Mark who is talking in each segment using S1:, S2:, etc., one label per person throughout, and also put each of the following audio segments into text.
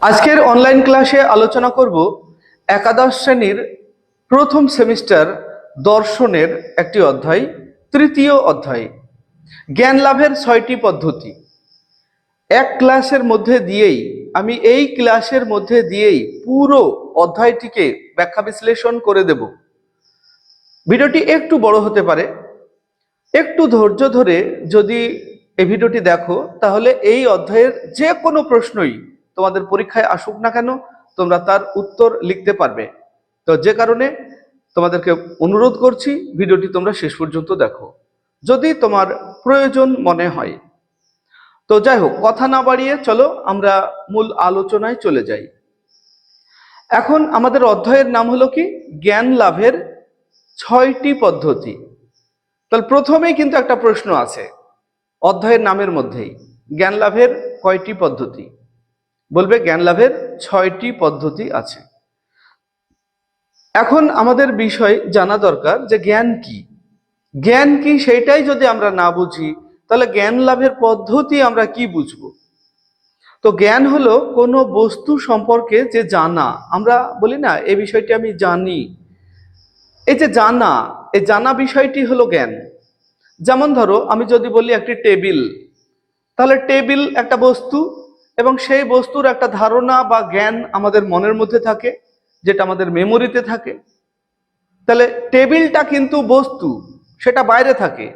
S1: আজকের অনলাইন ক্লাসে আলোচনা করব একাদশ শ্রেণির প্রথম সেমিস্টার দর্শনের একটি অধ্যায়, তৃতীয় অধ্যায়। জ্ঞান লাভের ছয়টি পদ্ধতি। এক ক্লাসের মধ্যে দিয়েই, আমি এই ক্লাসের মধ্যে দিয়েই পুরো অধ্যায়টিকে ব্যাখ্যা বিশ্লেষণ করে দেব। ভিডিওটি একটু বড় হতে পারে। একটু ধৈর্য ধরে যদি এই ভিডিওটি দেখো, তাহলে এই অধ্যায়ের যে কোনো প্রশ্নই তোমাদের পরীক্ষায় আসুক না কেন, তোমরা তার উত্তর লিখতে পারবে। তো যে কারণে তোমাদেরকে অনুরোধ করছি, ভিডিওটি তোমরা শেষ পর্যন্ত দেখো। যদি তোমার প্রয়োজন মনে হয়। তো যাই হোক, কথা না বাড়িয়ে চলো, আমরা মূল আলোচনায় চলে যাই। এখন আমাদের অধ্যায়ের নাম হলো কি? জ্ঞান লাভের ছয়টি পদ্ধতি। তাহলে প্রথমেই কিন্তু একটা প্রশ্ন আছে, অধ্যায়ের নামের মধ্যেই। জ্ঞান লাভের কয়টি পদ্ধতি? বলবে জ্ঞান লাভের ছয়টি পদ্ধতি আছে। এখন আমাদের বিষয় জানা দরকার যে জ্ঞান কি? জ্ঞান কি সেটাই যদি আমরা না বুঝি, তাহলে জ্ঞান লাভের পদ্ধতি আমরা কি বুঝব? তো জ্ঞান হলো কোনো বস্তু সম্পর্কে যে জানা, আমরা বলি না এই বিষয়টি আমি জানি। এই যে জানা, এই জানা বিষয়টি হলো জ্ঞান। যেমন ধরো, আমি যদি বলি একটি টেবিল, তাহলে টেবিল একটা বস্তু এবং সেই বস্তুর একটা ধারণা বা জ্ঞান আমাদের মনের মধ্যে থাকে, যেটা আমাদের মেমোরিতে থাকে। তাহলে টেবিলটা কিন্তু বস্তু, সেটা বাইরে থাকে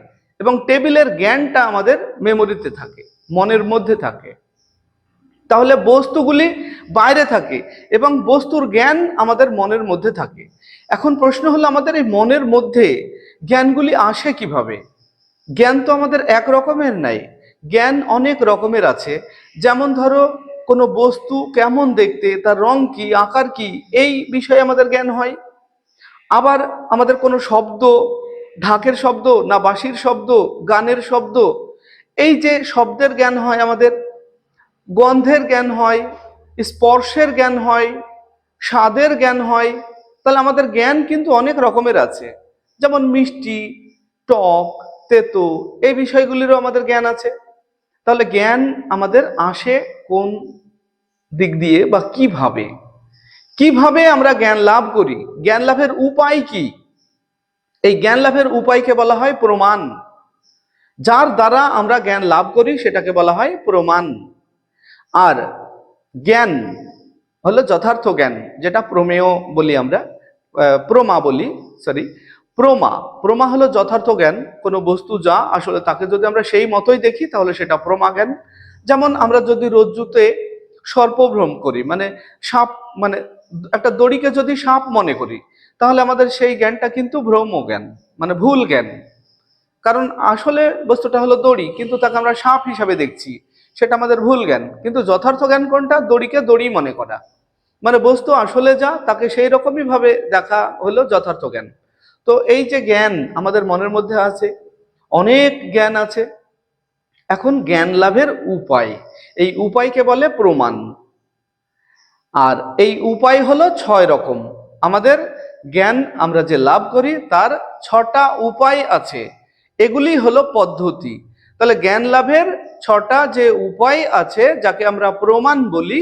S1: এবং টেবিলের জ্ঞানটা আমাদের মেমোরিতে থাকে, মনের মধ্যে থাকে। তাহলে বস্তুগুলি বাইরে থাকে এবং বস্তুর জ্ঞান আমাদের মনের মধ্যে থাকে। এখন প্রশ্ন হলো, আমাদের এই মনের মধ্যে জ্ঞানগুলি আসে কীভাবে? জ্ঞান তো আমাদের এক রকমের নাই। জ্ঞান অনেক রকমের আছে। যেমন ধরো, কোনো বস্তু কেমন দেখতে, তার রং কি, আকার কি, এই বিষয়ে আমাদের জ্ঞান হয়। আবার আমাদের কোনো শব্দ, ঢাকের শব্দ না বাঁশির শব্দ, গানের শব্দ, এই যে শব্দের জ্ঞান হয় আমাদের, গন্ধের জ্ঞান হয়, স্পর্শের জ্ঞান হয়, স্বাদের জ্ঞান হয়, তাহলে আমাদের জ্ঞান কিন্তু অনেক রকমের আছে। যেমন মিষ্টি, টক, তেতো, এই বিষয়গুলিরও আমাদের জ্ঞান আছে। তাহলে জ্ঞান আমাদের আসে কোন দিক দিয়ে বা কীভাবে? কীভাবে আমরা জ্ঞান লাভ করি? জ্ঞান লাভের উপায় কি? এই জ্ঞান লাভের উপায়কে বলা হয় প্রমাণ। যার দ্বারা আমরা জ্ঞান লাভ করি সেটাকে বলা হয় প্রমাণ। আর জ্ঞান হলো যথার্থ জ্ঞান, যেটা প্রমেয় বলি আমরা প্রমা বলি সরি প্রমা। প্রমা হলো যথার্থ জ্ঞান, কোনো বস্তু যা আসলে তাকে যদি আমরা সেই মতোই দেখি, তাহলে সেটা প্রমা জ্ঞান। যেমন আমরা যদি রজ্জুতে সর্পভ্রম করি মানে সাপ মানে একটা দড়িকে যদি সাপ মনে করি, তাহলে আমাদের সেই জ্ঞানটা কিন্তু ভ্রম জ্ঞান মানে ভুল জ্ঞান। কারণ আসলে বস্তুটা হলো দড়ি, কিন্তু তাকে আমরা সাপ হিসাবে দেখছি, সেটা আমাদের ভুল জ্ঞান। কিন্তু যথার্থ জ্ঞান কোনটা? দড়িকে দড়ি মনে করা। মানে বস্তু আসলে যা, তাকে সেই রকমই ভাবে দেখা হলো যথার্থ জ্ঞান। তো এই যে জ্ঞান আমাদের মনের মধ্যে আছে, অনেক জ্ঞান আছে। এখন জ্ঞান লাভের উপায়, এই উপায়কে বলে প্রমাণ। আর এই উপায় হলো ছয় রকম। আমাদের জ্ঞান আমরা যে লাভ করি, তার ছটা উপায় আছে। এগুলি হলো পদ্ধতি। তাহলে জ্ঞান লাভের ছটা যে উপায় আছে, যাকে আমরা প্রমাণ বলি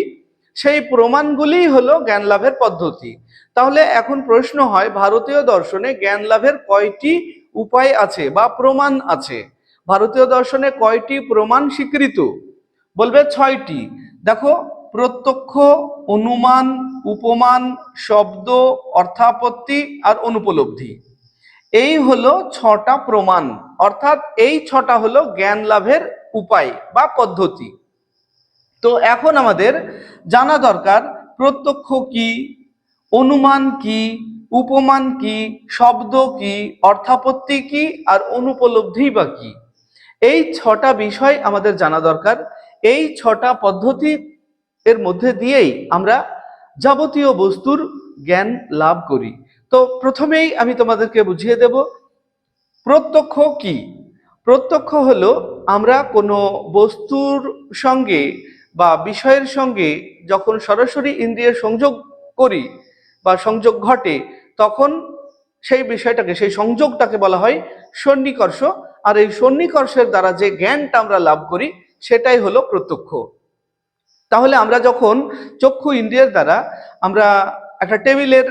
S1: সেই প্রমাণগুলি হলো জ্ঞান লাভের পদ্ধতি। তাহলে এখন প্রশ্ন হয়, ভারতীয় দর্শনে জ্ঞান লাভের কয়টি উপায় আছে বা প্রমাণ আছে? ভারতীয় দর্শনে কয়টি প্রমাণ স্বীকৃত? বলবে ছয়টি। দেখো, প্রত্যক্ষ, অনুমান, উপমান, শব্দ, অর্থাপত্তি আর অনুপলব্ধি। এই হলো ছটা প্রমাণ। অর্থাৎ এই ছটা হলো জ্ঞান লাভের উপায় বা পদ্ধতি। তো এখন আমাদের জানা দরকার প্রত্যক্ষ কি, অনুমান কি, উপমান কি, শব্দ কি, অর্থাপত্তি কি, আর অনুপলব্ধি বা কি? এই ছটা বিষয় আমাদের জানা দরকার। এই ছটা পদ্ধতি এর মধ্যে দিয়েই আমরা যাবতীয় বস্তুর জ্ঞান লাভ করি। তো প্রথমেই আমি তোমাদেরকে বুঝিয়ে দেব, প্রত্যক্ষ কি? প্রত্যক্ষ হলো আমরা কোনো বস্তুর সঙ্গে বা বিষয়ের সঙ্গে যখন সরাসরি ইন্দ্রিয়ের সংযোগ করি বা সংযোগ ঘটে, তখন সেই বিষয়টাকে, সেই সংযোগটাকে বলা হয় সন্নিকর্ষ। আর এই সন্নিকর্ষের দ্বারা যে জ্ঞানটা আমরা লাভ করি, সেটাই হলো প্রত্যক্ষ। তাহলে আমরা যখন চক্ষু ইন্দ্রিয়ের দ্বারা আমরা একটা টেবিলের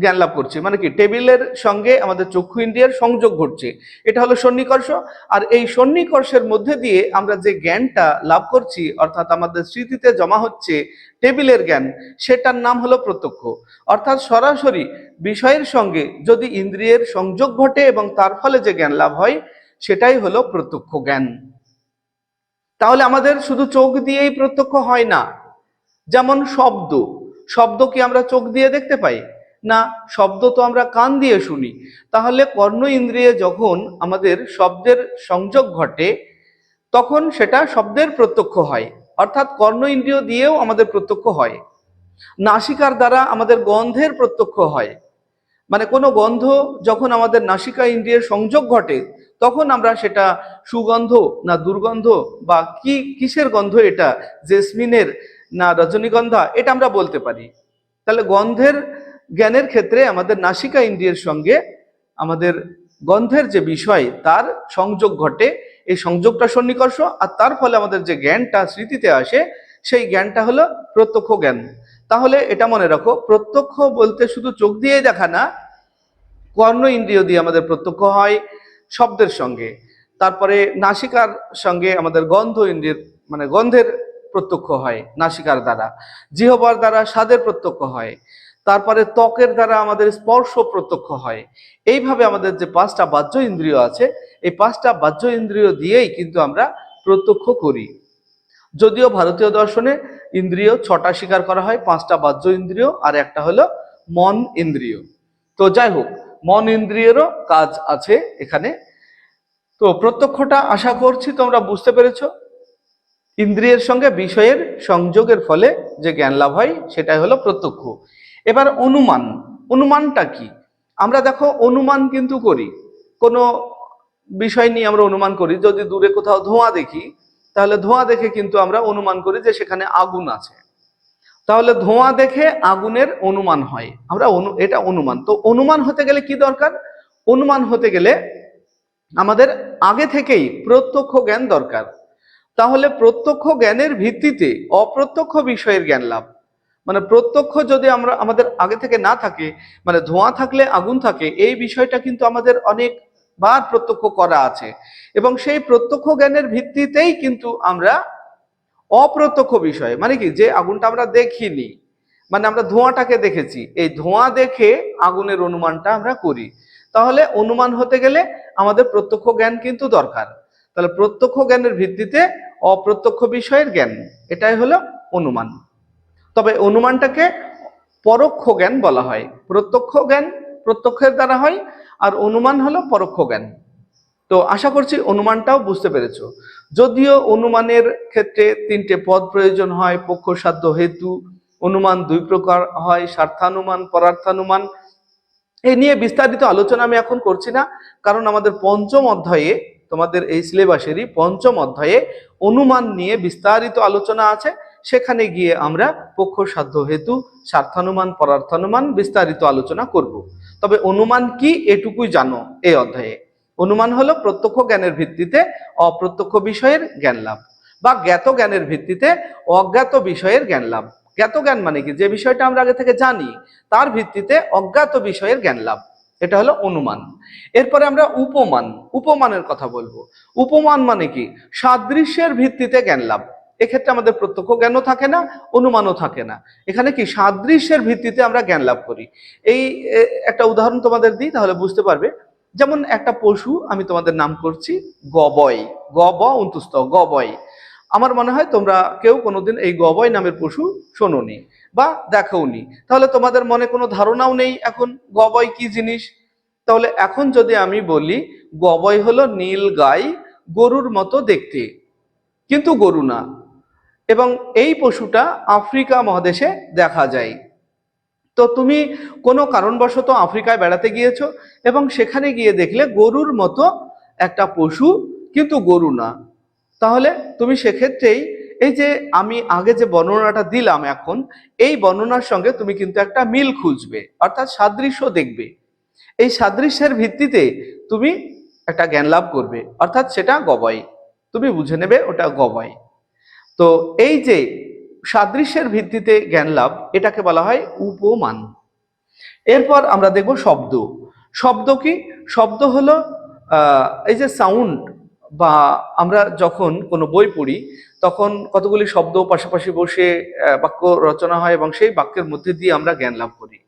S1: জ্ঞান লাভ করছি। মানে কি? টেবিলের সঙ্গে আমাদের চক্ষু ইন্দ্রিয়ের সংযোগ ঘটছে। এটা হলো সন্নিকর্ষ। আর এই সন্নিকর্ষের মধ্যে দিয়ে আমরা যে জ্ঞানটা লাভ করছি, অর্থাৎ আমাদের স্মৃতিতে জমা হচ্ছে টেবিলের জ্ঞান, সেটার নাম হলো প্রত্যক্ষ। অর্থাৎ সরাসরি বিষয়ের সঙ্গে যদি ইন্দ্রিয়ের সংযোগ ঘটে এবং তার ফলে যে জ্ঞান লাভ হয়, সেটাই হলো প্রত্যক্ষ জ্ঞান। তাহলে আমাদের শুধু চোখ দিয়েই প্রত্যক্ষ হয় না। যেমন শব্দ। শব্দ কি আমরা চোখ দিয়ে দেখতে পাই? না, শব্দ তো আমরা কান দিয়ে শুনি। তাহলে কর্ণ ইন্দ্রিয়ে যখন আমাদের শব্দের সংযোগ ঘটে, তখন সেটা শব্দের প্রত্যক্ষ হয়। অর্থাৎ কর্ণ ইন্দ্রিয় দিয়েও আমাদের প্রত্যক্ষ হয়। নাসিকার দ্বারা আমাদের গন্ধের প্রত্যক্ষ হয়। মানে কোনো গন্ধ যখন আমাদের নাসিকা ইন্দ্রিয়ের সংযোগ ঘটে, তখন আমরা সেটা সুগন্ধ না দুর্গন্ধ বা কি, কিসের গন্ধ এটা? জেসমিনের না রজনীগন্ধা, এটা আমরা বলতে পারি। তাহলে গন্ধের জ্ঞানের ক্ষেত্রে আমাদের নাসিকা ইন্দ্রিয়ের সঙ্গে আমাদের গন্ধের যে বিষয়, তার সংযোগ ঘটে। এই সংযোগটা সন্নিকর্ষ আর তার ফলে আমাদের যে জ্ঞানটা স্মৃতিতে আসে, সেই জ্ঞানটা হলো প্রত্যক্ষ জ্ঞান। তাহলে এটা মনে রাখো, প্রত্যক্ষ বলতে শুধু চোখ দিয়ে দেখা না, কর্ণ ইন্দ্রিয় দিয়ে আমাদের প্রত্যক্ষ হয় শব্দের সঙ্গে। তারপরে নাসিকার সঙ্গে আমাদের গন্ধ ইন্দ্রিয়ের মানে গন্ধের প্রত্যক্ষ হয় নাসিকার দ্বারা। জিহবার দ্বারা স্বাদের প্রত্যক্ষ হয়। তারপরে ত্বকের দ্বারা আমাদের স্পর্শ প্রত্যক্ষ হয়। এইভাবে আমাদের যে পাঁচটা বাহ্য ইন্দ্রিয় আছে, এই পাঁচটা বাহ্য ইন্দ্রিয় দিয়েই কিন্তু আমরা প্রত্যক্ষ করি। যদিও ভারতীয় দর্শনে ইন্দ্রিয় ছটা স্বীকার করা হয়, পাঁচটা বাহ্য ইন্দ্রিয় আর একটা হলো মন ইন্দ্রিয়। তো যাই হোক, মন ইন্দ্রিয়েরও কাজ আছে এখানে। তো প্রত্যক্ষটা আশা করছি তোমরা বুঝতে পেরেছ। ইন্দ্রিয়ের সঙ্গে বিষয়ের সংযোগের ফলে যে জ্ঞান লাভ হয়, সেটাই হলো প্রত্যক্ষ। এবার অনুমান। অনুমানটা কি? আমরা দেখো অনুমান কিন্তু করি। কোনো বিষয় নিয়ে আমরা অনুমান করি। যদি দূরে কোথাও ধোঁয়া দেখি, তাহলে ধোঁয়া দেখে কিন্তু আমরা অনুমান করি যে সেখানে আগুন আছে। তাহলে ধোঁয়া দেখে আগুনের অনুমান হয়। আমরা এটা অনুমান। তো অনুমান হতে গেলে কি দরকার? অনুমান হতে গেলে আমাদের আগে থেকেই প্রত্যক্ষ জ্ঞান দরকার। তাহলে প্রত্যক্ষ জ্ঞানের ভিত্তিতে অপ্রত্যক্ষ বিষয়ের জ্ঞান লাভ। মানে প্রত্যক্ষ যদি আমরা আমাদের আগে থেকে না থাকে মানে ধোঁয়া থাকলে আগুন থাকে, এই বিষয়টা কিন্তু আমাদের অনেক বার প্রত্যক্ষ করা আছে। এবং সেই প্রত্যক্ষ জ্ঞানের ভিত্তিতেই কিন্তু আমরা অপ্রত্যক্ষ বিষয় মানে কি? যে আগুনটা আমরা দেখিনি মানে আমরা ধোঁয়াটাকে দেখেছি, এই ধোঁয়া দেখে আগুনের অনুমানটা আমরা করি। তাহলে অনুমান হতে গেলে আমাদের প্রত্যক্ষ জ্ঞান কিন্তু দরকার। তাহলে প্রত্যক্ষ জ্ঞানের ভিত্তিতে অপ্রত্যক্ষ বিষয়ের জ্ঞান, এটাই হলো অনুমান। তবে অনুমানটাকে পরোক্ষ জ্ঞান বলা হয়। প্রত্যক্ষ জ্ঞান প্রত্যক্ষের দ্বারা হয় আর অনুমান হলো পরোক্ষ জ্ঞান। তো আশা করছি অনুমানটাও বুঝতে পেরেছ। যদিও অনুমানের ক্ষেত্রে তিনটে পদ প্রয়োজন হয় পক্ষ সাধ্য হেতু, অনুমান দুই প্রকার হয়, স্বার্থানুমান, পরার্থানুমান। এই নিয়ে বিস্তারিত আলোচনা আমি এখন করছি না, কারণ আমাদের পঞ্চম অধ্যায়ে, তোমাদের এই সিলেবাসেরই পঞ্চম অধ্যায়ে অনুমান নিয়ে বিস্তারিত আলোচনা আছে। সেখানে গিয়ে আমরা পক্ষ সাধ্য হেতু, স্বার্থানুমান, পরার্থানুমান বিস্তারিত আলোচনা করব। তবে অনুমান কি এটুকুই জানো এই অধ্যায়ে। অনুমান হলো প্রত্যক্ষ জ্ঞানের ভিত্তিতে অপ্রত্যক্ষ বিষয়ের জ্ঞান লাভ বা জ্ঞাত জ্ঞানের ভিত্তিতে অজ্ঞাত বিষয়ের জ্ঞান লাভ। জ্ঞাত জ্ঞান মানে কি? যে বিষয়টা আমরা আগে থেকে জানি, তার ভিত্তিতে অজ্ঞাত বিষয়ের জ্ঞান লাভ। এটা হলো অনুমান। এরপরে আমরা উপমান, উপমানের কথা বলব। উপমান মানে কি? সাদৃশ্যের ভিত্তিতে জ্ঞান লাভ। এক্ষেত্রে আমাদের প্রত্যক্ষ জ্ঞানও থাকে না, অনুমানও থাকে না। এখানে কি সাদৃশ্যের ভিত্তিতে আমরা জ্ঞান লাভ করি? এই একটা উদাহরণ তোমাদের দিই, তাহলে বুঝতে পারবে। যেমন একটা পশু, আমি তোমাদের নাম করছি, গবয়। গব অন্তুস্ত গবয়। আমার মনে হয় তোমরা কেউ কোনোদিন এই গবয় নামের পশু শোনোনি বা দেখোনি তাহলে তোমাদের মনে কোনো ধারণাও নেই এখন, গবয় কি জিনিস? তাহলে এখন যদি আমি বলি, গবয় হলো নীল গাই, গরুর মতো দেখতে। কিন্তু গরু না। এবং এই পশুটা আফ্রিকা মহাদেশে দেখা যায়। তো তুমি কোনো কারণবশত আফ্রিকায় বেড়াতে গিয়েছো এবং সেখানে গিয়ে দেখলে গরুর মতো একটা পশু কিন্তু গরু না। তাহলে তুমি সেক্ষেত্রেই এই যে আমি আগে যে বর্ণনাটা দিলাম এখন, এই বর্ণনার সঙ্গে তুমি কিন্তু একটা মিল খুঁজবে, অর্থাৎ সাদৃশ্য দেখবে। এই সাদৃশ্যের ভিত্তিতে তুমি একটা জ্ঞান লাভ করবে, অর্থাৎ সেটা গবয় তুমি বুঝে নেবে ওটা গবয় তো এই যে সাদৃশ্যের ভিত্তিতে জ্ঞান লাভ, এটাকে বলা হয় উপমান। এরপর আমরা দেখব শব্দ। শব্দ কি? শব্দ হলো এই যে সাউন্ড বা আমরা যখন কোনো বই পড়ি, তখন কতগুলি শব্দ পাশাপাশি বসে বাক্য রচনা হয় এবং সেই বাক্যের মধ্যে দিয়ে আমরা জ্ঞান লাভ করি।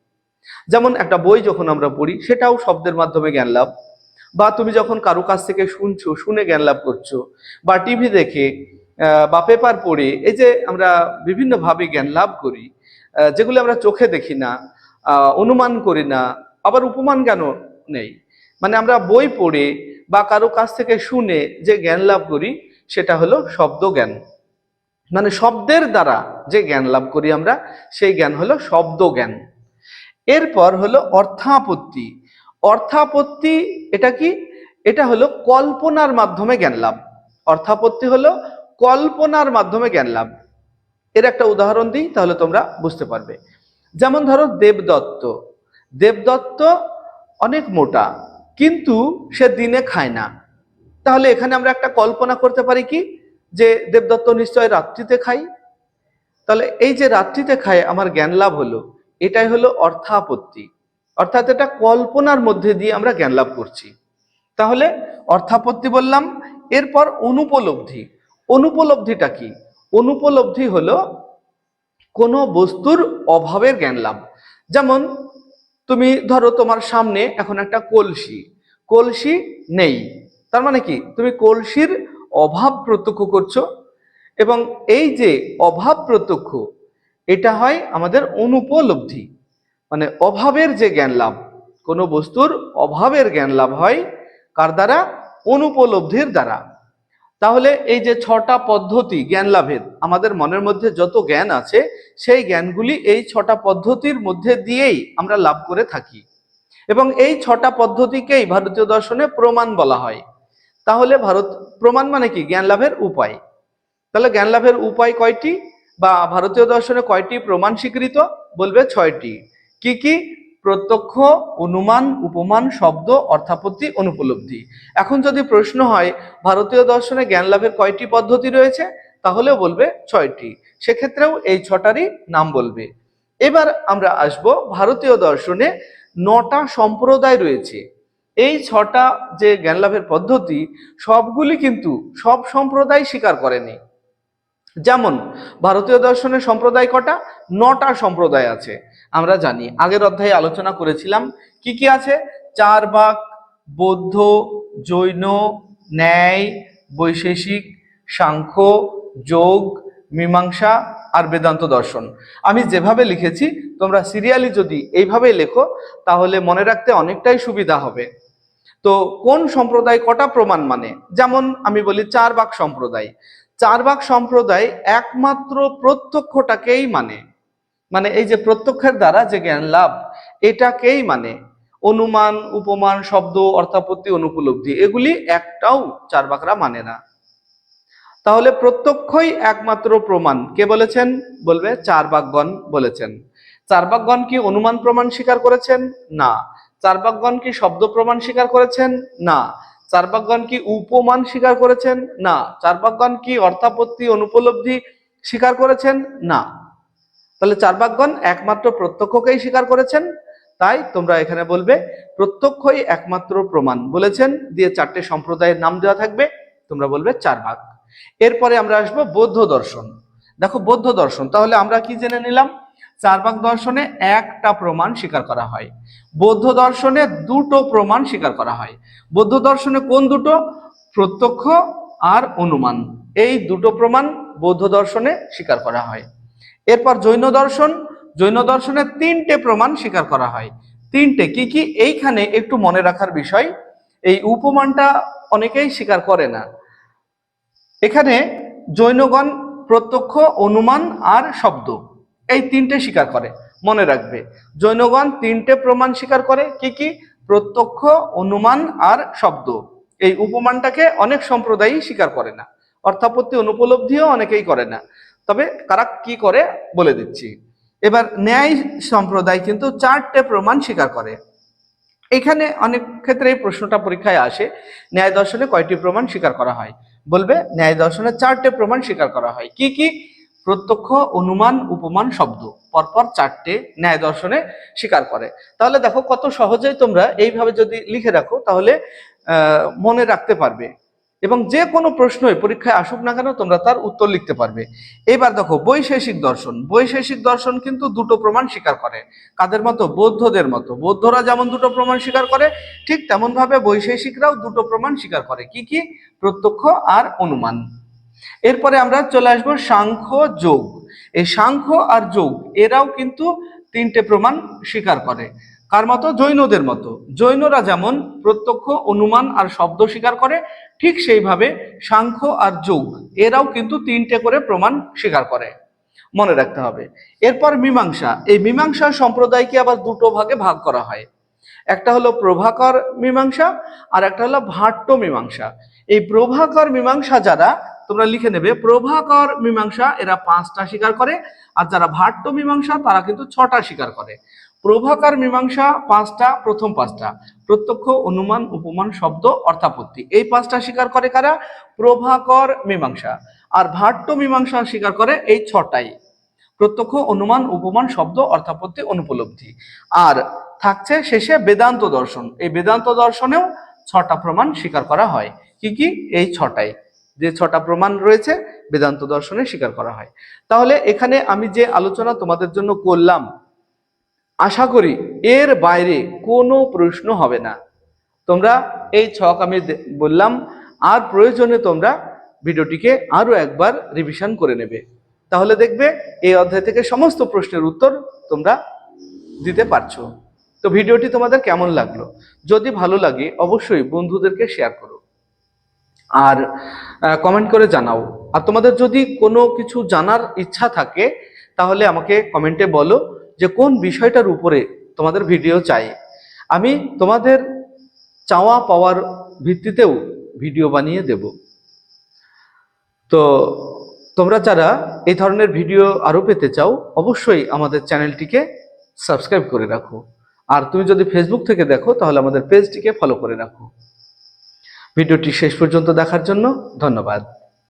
S1: যেমন একটা বই যখন আমরা পড়ি, সেটাও শব্দের মাধ্যমে জ্ঞান লাভ। বা তুমি যখন কারও কাছ থেকে শুনছো, শুনে জ্ঞান লাভ করছ, বা টিভি দেখে বা পেপার পড়ে, এই যে আমরা বিভিন্নভাবে জ্ঞান লাভ করি যেগুলো আমরা চোখে দেখি না অনুমান করি না, আবার উপমান কেন নেই? মানে আমরা বই পড়ে বা কারও কাছ থেকে শুনে যে জ্ঞান লাভ করি, সেটা হলো শব্দ জ্ঞান। মানে শব্দের দ্বারা যে জ্ঞান লাভ করি আমরা, সেই জ্ঞান হলো শব্দ জ্ঞান। এরপর হলো অর্থাপত্তি। অর্থাপত্তি এটা কি? এটা হলো কল্পনার মাধ্যমে জ্ঞান লাভ। অর্থাপত্তি হলো কল্পনার মাধ্যমে জ্ঞান লাভ। এর একটা উদাহরণ দিই, তাহলে তোমরা বুঝতে পারবে। যেমন ধরো দেবদত্ত। দেবদত্ত অনেক মোটা, কিন্তু সে দিনে খায় না। তাহলে এখানে আমরা একটা কল্পনা করতে পারি কি? যে দেবদত্ত নিশ্চয় রাত্রিতে খাই তাহলে এই যে রাত্রিতে খায়, আমার জ্ঞান লাভ হলো, এটাই হলো অর্থাপত্তি। অর্থাৎ এটা কল্পনার মধ্যে দিয়ে আমরা জ্ঞান লাভ করছি। তাহলে অর্থাপত্তি বললাম, এরপর অনুপলব্ধি। অনুপলব্ধিটা কি? অনুপলব্ধি হলো কোনো বস্তুর অভাবের জ্ঞান লাভ। যেমন তুমি ধরো তোমার সামনে এখন একটা কলসি কলসি নেই। তার মানে কি? তুমি কলসির অভাব প্রত্যক্ষ করছ এবং এই যে অভাব প্রত্যক্ষ, এটা হয় আমাদের অনুপলব্ধি। মানে অভাবের যে জ্ঞান লাভ, কোনো বস্তুর অভাবের জ্ঞান লাভ হয় কার দ্বারা? অনুপলব্ধির দ্বারা। তাহলে এই যে ছটা পদ্ধতি জ্ঞান লাভের আমাদের মনের মধ্যে যত জ্ঞান আছে, সেই জ্ঞানগুলি এই ছটা পদ্ধতির মধ্যে দিয়েই আমরা লাভ করে থাকি। এবং এই ছটা পদ্ধতিকেই ভারতীয় দর্শনে প্রমাণ বলা হয়। তাহলে ভারত, প্রমাণ মানে কি? জ্ঞান লাভের উপায়। তাহলে জ্ঞান লাভের উপায় কয়টি? বা ভারতীয় দর্শনে কয়টি প্রমাণ স্বীকৃত? বলবে ছয়টি। কি কি? প্রত্যক্ষ, অনুমান, উপমান, শব্দ, অর্থাপত্তি, অনুপলব্ধি। এখন যদি প্রশ্ন হয়, ভারতীয় দর্শনে জ্ঞান লাভের কয়টি পদ্ধতি রয়েছে? তাহলেও বলবে ছয়টি। সেক্ষেত্রেও এই ছটারই নাম বলবে। এবার আমরা আসব ভারতীয় দর্শনে নটা সম্প্রদায় রয়েছে। এই ছটা যে জ্ঞান লাভের পদ্ধতি, সবগুলি কিন্তু সব সম্প্রদায় স্বীকার করেনি। যেমন, ভারতীয় দর্শনের সম্প্রদায় কটা? নটা সম্প্রদায় আছে। আমরা জানি। আগের অধ্যায়ে আলোচনা করেছিলাম কি কি আছে? চার বাক, বৌদ্ধ, জৈন, ন্যায়, বৈশেষিক, সাংখ্য, যোগ, মীমাংসা আর বেদান্ত দর্শন। আমি যেভাবে লিখেছি, তোমরা সিরিয়ালি যদি এইভাবে লেখো, তাহলে মনে রাখতে অনেকটাই সুবিধা হবে। তো কোন সম্প্রদায় কটা প্রমাণ মানে? যেমন আমি বলি চার বাক সম্প্রদায়। চার বাক সম্প্রদায় একমাত্র প্রত্যক্ষটাকেই মানে। মানে এই যে প্রত্যক্ষের দ্বারা যে জ্ঞান লাভ, এটাকেই মানে অনুমান, উপমান, শব্দ, অর্থাপত্তি, অনুপলব্ধি, এগুলি একটাও চার বাকরা মানে না। তাহলে প্রত্যক্ষই একমাত্র প্রমাণ, কে বলেছেন? বলবে চার বাকগণ বলেছেন। চার বাকগণ কি অনুমান প্রমাণ স্বীকার করেছেন? না। চার বাকগণ কি শব্দ প্রমাণ স্বীকার করেছেন? না। চার বাকগণ কি উপমান স্বীকার করেছেন? না। চার বাকগণ কি অর্থাপত্তি, অনুপলব্ধি স্বীকার করেছেন? না। তাহলে চার বাকগণ একমাত্র প্রত্যক্ষকেই স্বীকার করেছেন। তাই তোমরা এখানে বলবে, প্রত্যক্ষই একমাত্র প্রমাণ বলেছেন, দিয়ে চারটে সম্প্রদায়ের নাম দেওয়া থাকবে, তোমরা বলবে চার ভাগ এরপরে আমরা আসব বৌদ্ধ দর্শন। দেখো বৌদ্ধ দর্শন, তাহলে আমরা কি জেনে নিলাম? চার ভাগ দর্শনে একটা প্রমাণ স্বীকার করা হয়। বৌদ্ধ দর্শনে দুটো প্রমাণ স্বীকার করা হয়। বৌদ্ধ দর্শনে কোন দুটো? প্রত্যক্ষ আর অনুমান। এই দুটো প্রমাণ বৌদ্ধ দর্শনে স্বীকার করা হয়। এরপর জৈন দর্শন। জৈন দর্শনে তিনটে প্রমাণ স্বীকার করা হয়। তিনটে কি কি? এইখানে একটু মনে রাখার বিষয়, এই উপমানটা অনেকেই স্বীকার করে না। এখানে জৈনগণ প্রত্যক্ষ, অনুমান আর শব্দ, এই তিনটে স্বীকার করে, মনে রাখবে। জৈনগণ তিনটে প্রমাণ স্বীকার করে, কি কি? প্রত্যক্ষ, অনুমান আর শব্দ। এই উপমানটাকে অনেক সম্প্রদায়ই স্বীকার করে না। অর্থাপত্তি অনুপলব্ধিও অনেকেই করে না। তবে কারা কি করে বলে দিচ্ছি। এবার ন্যায় সম্প্রদায় কিন্তু চারটে প্রমাণ স্বীকার করে। এখানে অনেক ক্ষেত্রে এই প্রশ্নটা পরীক্ষায় আসে, ন্যায় দর্শনে কয়টি প্রমাণ স্বীকার করা হয়? বলবে, ন্যায় দর্শনে চারটে প্রমাণ স্বীকার করা হয়। কি কি? প্রত্যক্ষ, অনুমান, উপমান, শব্দ। পরপর চারটে ন্যায় দর্শনে স্বীকার করে। তাহলে দেখো কত সহজেই তোমরা এইভাবে যদি লিখে রাখো, তাহলে মনে রাখতে পারবে। এবং যে কোনো প্রশ্নই পরীক্ষায় আসুক না কেন তোমরা তার উত্তর লিখতে পারবে। এবার দেখো, বৈশেষিক দর্শন। বৈশেষিক দর্শন কিন্তু দুটো প্রমাণ স্বীকার করে। কাদের মতো? বৌদ্ধদের মতো। বৌদ্ধরা যেমন দুটো প্রমাণ স্বীকার করে, ঠিক তেমন ভাবে বৈশেষিকরাও দুটো প্রমাণ স্বীকার করে। কি কি? প্রত্যক্ষ আর অনুমান। এরপরে আমরা চলে আসব সাংখ্য যোগ। এই সাংখ্য আর যোগ, এরাও কিন্তু তিনটে প্রমাণ স্বীকার করে। কার মতো? জৈনদের মতো। জৈনরা যেমন প্রত্যক্ষ, অনুমান আর শব্দ স্বীকার করে, ঠিক সেইভাবে সাংখ্য আর যোগ, এরাও কিন্তু তিনটে করে প্রমাণ স্বীকার করে। মনে রাখতে হবে। এরপর মীমাংসা। এই মীমাংসা সম্প্রদায়কে আবার দুটো ভাগে ভাগ করা হয়। একটা হলো প্রভাকর মীমাংসা, আর একটা হলো ভাট্ট মীমাংসা। এই প্রভাকর মীমাংসা যারা, তোমরা লিখে নেবে, প্রভাকর মীমাংসা এরা পাঁচটা স্বীকার করে, আর যারা ভাট্ট মীমাংসা তারা কিন্তু ছটা স্বীকার করে। প্রভাকর মীমাংসা পাঁচটা, প্রথম পাঁচটা। প্রত্যক্ষ, অনুমান, উপমান, শব্দ, অর্থাপত্তি। এই পাঁচটা স্বীকার করে কারা? প্রভাকর মীমাংসা। আর ভাট্ট মীমাংসা স্বীকার করে এই ছটাই। প্রত্যক্ষ, অনুমান, উপমান, শব্দ, অর্থাপত্তি, অনুপলব্ধি। আর থাকছে শেষে বেদান্ত দর্শন। এই বেদান্ত দর্শনেও ছটা প্রমাণ স্বীকার করা হয়। কি কি? এই ছটাই। যে ছটা প্রমাণ রয়েছে, বেদান্ত দর্শনে স্বীকার করা হয়। তাহলে এখানে আমি যে আলোচনা তোমাদের জন্য করলাম আশা করি এর বাইরে কোনো প্রশ্ন হবে না। তোমরা এই ছক আমি বললাম, আর প্রয়োজনে তোমরা ভিডিওটিকে আরও একবার রিভিশন করে নেবে। তাহলে দেখবে এই অধ্যায় থেকে সমস্ত প্রশ্নের উত্তর তোমরা দিতে পারছ। তো ভিডিওটি তোমাদের কেমন লাগল? যদি ভালো লাগে, অবশ্যই বন্ধুদেরকে শেয়ার করো। আর কমেন্ট করে জানাও। আর তোমাদের যদি কোনো কিছু জানার ইচ্ছা থাকে, তাহলে আমাকে কমেন্টে বলো। যে কোন বিষয়টার উপরে তোমাদের ভিডিও চাই। আমি তোমাদের চাওয়া পাওয়ার ভিত্তিতেও ভিডিও বানিয়ে দেব। তো তোমরা যারা এই ধরনের ভিডিও আরও পেতে চাও, অবশ্যই আমাদের চ্যানেলটিকে সাবস্ক্রাইব করে রাখো। আর তুমি যদি ফেসবুক থেকে দেখো, তাহলে আমাদের পেজটিকে ফলো করে রাখো। ভিডিওটি শেষ পর্যন্ত দেখার জন্য ধন্যবাদ।